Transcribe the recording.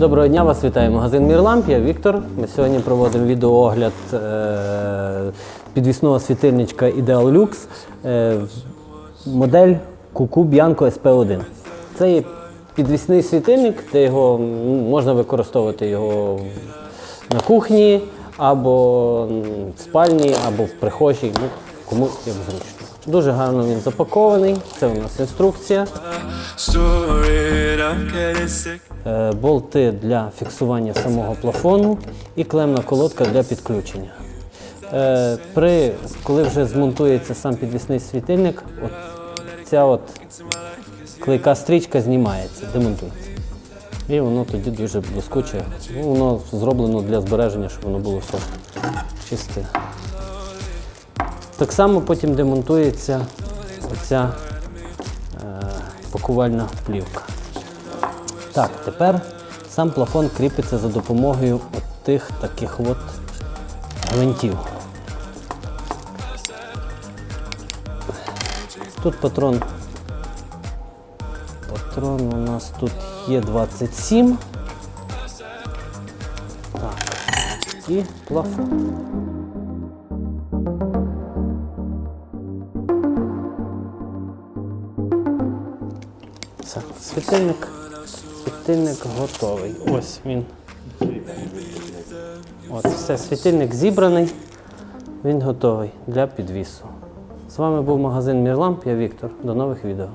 Доброго дня, вас вітає магазин Мірламп. Я Віктор. Ми сьогодні проводимо відеоогляд е, підвісного світильничка Ideal Lux. Е, модель Kuku Bianco SP1. Це є підвісний світильник, де його можна використовувати його на кухні, або в спальні, або в прихожій, ну, кому як зручно. Дуже гарно він запакований. Це у нас інструкція. Е, болти для фіксування самого плафону і клемна колодка для підключення. Е, При, коли вже змонтується сам підвісний світильник, от ця от клейка стрічка знімається, демонтується. І воно тоді дуже блискуче. Ну, воно зроблено для збереження, щоб воно було все чисте. Так само потім демонтується оця е, пакувальна плівка. Так, тепер сам плафон кріпиться за допомогою тих таких от гвинтів. Тут патрон. Патрон у нас тут є 27. Так. І плафон. Все, світильник. Світильник готовий. Ось він. От, все, світильник зібраний. Він готовий для підвісу. З вами був магазин Мірламп, я Віктор. До нових відео.